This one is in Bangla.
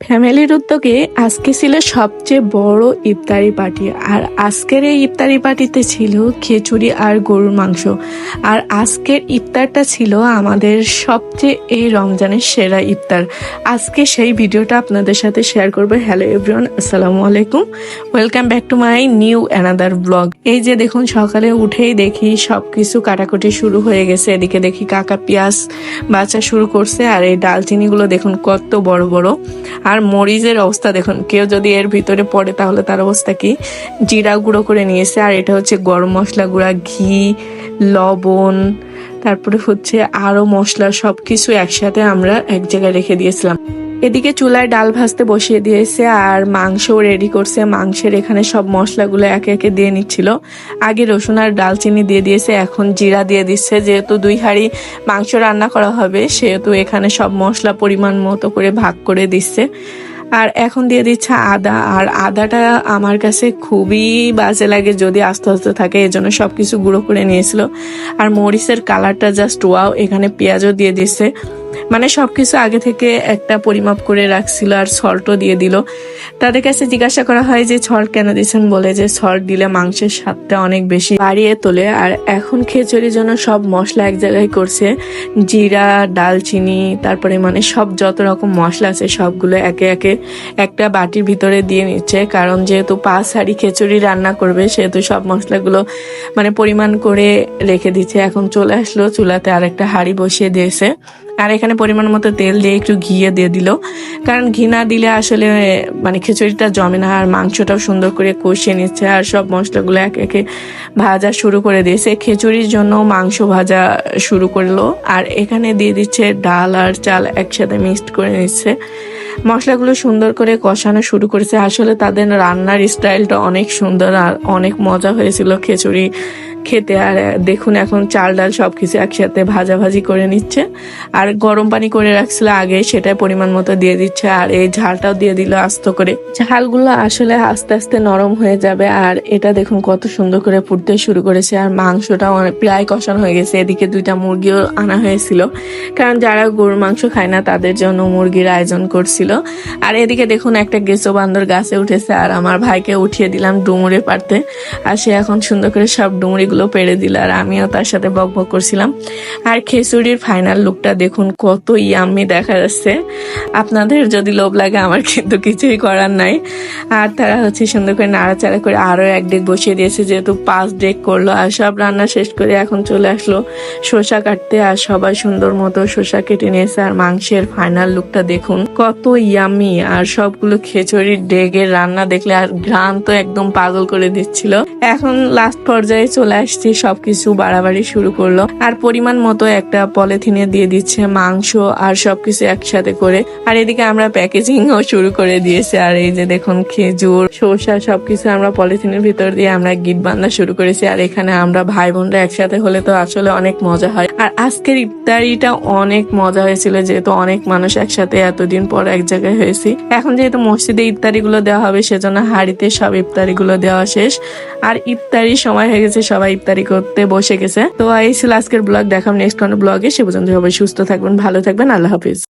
ফ্যামিলির উদ্যোগে আজকে ছিল সবচেয়ে বড় ইফতারি পার্টি। আর আজকের এই ইফতারি পার্টিতে ছিল খিচুড়ি আর গরুর মাংস। আর আজকের ইফতারটা ছিল আমাদের সবচেয়ে এই রমজানের সেরা ইফতার। আজকে সেই ভিডিওটা আপনাদের সাথে শেয়ার করব। হ্যালো এভরিওয়ান আসসালামু আলাইকুম। Welcome back to my new another blog এই যে দেখুন, সকালে উঠেই দেখি সবকিছু কাটাকুটি শুরু হয়ে গেছে। এদিকে দেখি কাকা পেঁয়াজ বাছা শুরু করছে। আর এই ডালচিনিগুলো দেখুন কত বড় বড়। আর মরিচের অবস্থা দেখুন, কেউ যদি এর ভিতরে পড়ে তাহলে তার অবস্থা কি? জিরা গুঁড়ো করে নিয়েছে, আর এটা হচ্ছে গরম মশলা গুঁড়া, ঘি, লবণ, তারপরে হচ্ছে আরও মশলা সব সবকিছু একসাথে আমরা এক জায়গায় রেখে দিয়েছিলাম। এদিকে চুলায় ডাল ভাজতে বসিয়ে দিয়েছে আর মাংসও রেডি করছে। মাংসের এখানে সব মশলাগুলো একে একে দিয়ে নিচ্ছিল। আগে রসুন আর ডালচিনি দিয়ে দিয়েছে, এখন জিরা দিয়ে দিচ্ছে। যেহেতু দুই হাঁড়ি মাংস রান্না করা হবে, সেহেতু এখানে সব মশলা পরিমাণ মতো করে ভাগ করে দিচ্ছে। আর এখন দিয়ে দিচ্ছে আদা। আর আদাটা আমার কাছে খুবই বাজে লাগে, যদি আস্তে আস্তে থাকে, এজন্য সবকিছু গুঁড়ো করে নিয়েছিল। আর মরিচের কালারটা জাস্ট ওয়াও এখানে পেঁয়াজও দিয়ে দিচ্ছে। মানে সবকিছু আগে থেকে একটা পরিমাপ করে রাখছিল আর সল্টও দিয়ে দিল। তাদের কাছে জিজ্ঞাসা করা হয় যে সল্ট কেন দিচ্ছেন বলে যে সল্ট দিলে মাংসের স্বাদটা অনেক বেশি বাড়িয়ে তোলে আর এখন খিচুড়ির জন্য সব মশলা এক জায়গায় করছে। জিরা, ডালচিনি, তারপরে মানে সব যত রকম মশলা আছে সবগুলো একে একে একটা বাটির ভিতরে দিয়ে নিচ্ছে। কারণ যেহেতু পাঁচ হাঁড়ি খিচুড়ি রান্না করবে, সেহেতু সব মশলাগুলো মানে পরিমাণ করে রেখে দিচ্ছে। এখন চলে আসলো চুলাতে আর একটা হাঁড়ি বসিয়ে দিয়েছে। আর এখানে পরিমাণ মতো তেল দিয়ে একটু ঘিয়ে দিয়ে দিল। কারণ ঘি না দিলে আসলে মানে খিচুড়িটা জমে না, আর মাংসটাও সুন্দর করে কষিয়ে নিচ্ছে, আর সব মশলাগুলো এক একে ভাজা শুরু করে দিয়েছে। খিচুড়ির জন্য মাংস ভাজা শুরু করল, আর এখানে দিয়ে দিচ্ছে ডাল আর চাল একসাথে মিক্সড করে নিচ্ছে। মশলাগুলো সুন্দর করে কষানো শুরু করেছে। আসলে তাদের রান্নার স্টাইলটা অনেক সুন্দর আর অনেক মজা হয়েছিল খিচুড়ি খেতে। আর দেখুন এখন চাল ডাল সবকিছু একসাথে ভাজাভাজি করে নিচ্ছে। আর গরম পানি করে রাখছিল আগে সেটা পরিমাণ মতো দিয়ে দিচ্ছে। আর এই ঝালটাও দিয়ে দিল আস্ত করে। ঝালগুলো আসলে আস্তে আস্তে নরম হয়ে যাবে। আর এটা দেখুন কত সুন্দর করে ফুটতে শুরু করেছে। আর মাংসটা প্রায় কষানো হয়ে গেছে। এদিকে দুইটা মুরগিও আনা হয়েছিল। কারণ যারা গরুর মাংস খায় না, তাদের জন্য মুরগির আয়োজন করছিল। আর এদিকে দেখুন একটা গেসো বান্দর গাছে উঠেছে, আর আমার ভাইকে উঠিয়ে দিলাম ডুমুরে পারতে আর সে এখন সুন্দর করে সব ডুমুরিগুলো পেরে দিল, আর আমিও তার সাথে বক বক করছিলাম। আর খিচুড়ির ফাইনাল লুকটা দেখুন কত ইয়াম্মি দেখা যাচ্ছে। আপনাদের যদি লোভ লাগে, আমার কিন্তু কিছুই করার নাই। আর তারা হচ্ছে সুন্দর করে নাড়াচাড়া করে আরও এক ডেক বসিয়ে দিয়েছে, যেহেতু পাঁচ ডেক করল, আর সব রান্না শেষ করে এখন চলে আসলো শসা কাটতে। আর সবাই সুন্দর মতো শসা কেটে নিয়েছে, আর মাংসের ফাইনাল লুকটা দেখুন কত ইয়ামি আর সবগুলো খিচুড়ির ডেগের রান্না দেখলে আর ঘ্রাণ তো একদম পাগল করে দিচ্ছিল। এখন লাস্ট পর্যায়ে চলে আসছি, সবকিছু বাড়াবাড়ি শুরু করল। আর পরিমাণ মতো একটা পলিথিনে দিয়ে দিচ্ছে মাংস আর সবকিছু একসাথে করে। আর এদিকে আমরা প্যাকেজিং ও শুরু করে দিয়েছি। আর এই যে দেখুন, খেজুর, শসা সবকিছু আমরা পলিথিনের ভিতর দিয়ে আমরা গিট বান্ধা শুরু করেছি। আর এখানে আমরা ভাই বোনরা একসাথে হলে তো আসলে অনেক মজা হয়। আর আজকের ইফতারিটা অনেক মজা হয়েছিল, যেহেতু অনেক মানুষ একসাথে এতদিন পর এক জায়গায় হয়েছি। এখন যেহেতু মসজিদে ইফতারি গুলো দেওয়া হবে, সেজন্য হাড়িতে সব ইফতারি গুলো দেওয়া শেষ। আর ইফতারি সময় হয়ে গেছে, সবাই ইফতারি করতে বসে গেছে। তো এই ছিল আজকের ব্লগ, দেখাম নেক্সট কোনো ব্লগে। সে পর্যন্ত সবাই সুস্থ থাকবেন, ভালো থাকবেন, আল্লাহ হাফিজ।